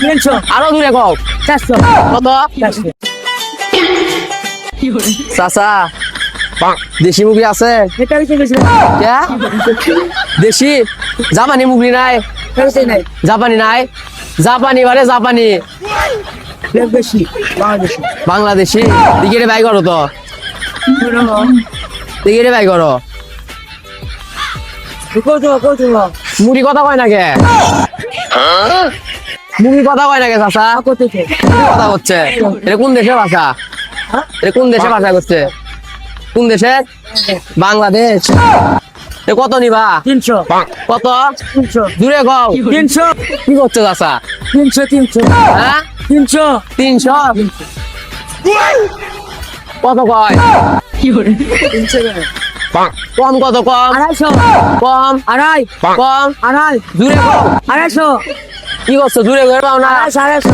তিনশো। আরও দূরে কও। চারশো। কত? চারশো। চাচা দেশি মুগি আছে? দেশি? জাপানি মুগি নাই? জাপানি নাই? জাপানি বারে জাপানি। বাংলাদেশি। বাংলাদেশি দিকে বাই করো তো। দিকে বাই করো। কত কত মুড়ি কথা কয় না কে? মুড়ি কথা কয় না কে চাচা? কথা হচ্ছে এটা কোন দেশের ভাষা? এটা কোন দেশের ভাষা করছে? কোন দেশে? বাংলাদেশ। এ কত নিবা? তিনশো। কত? তিনশো। দূরে কও। তিনশো। কি করছে চাচা? তিনশো তিনশো। হ্যাঁ? তিনশো। তিনশো? কত কয়? তিনশো কম কত কম? আড়াইশো। কম? আড়াই। কম? আড়াই। দূরে কও। আড়াইশো। কি করছ? দূরে করে পাও না। আড়াইশো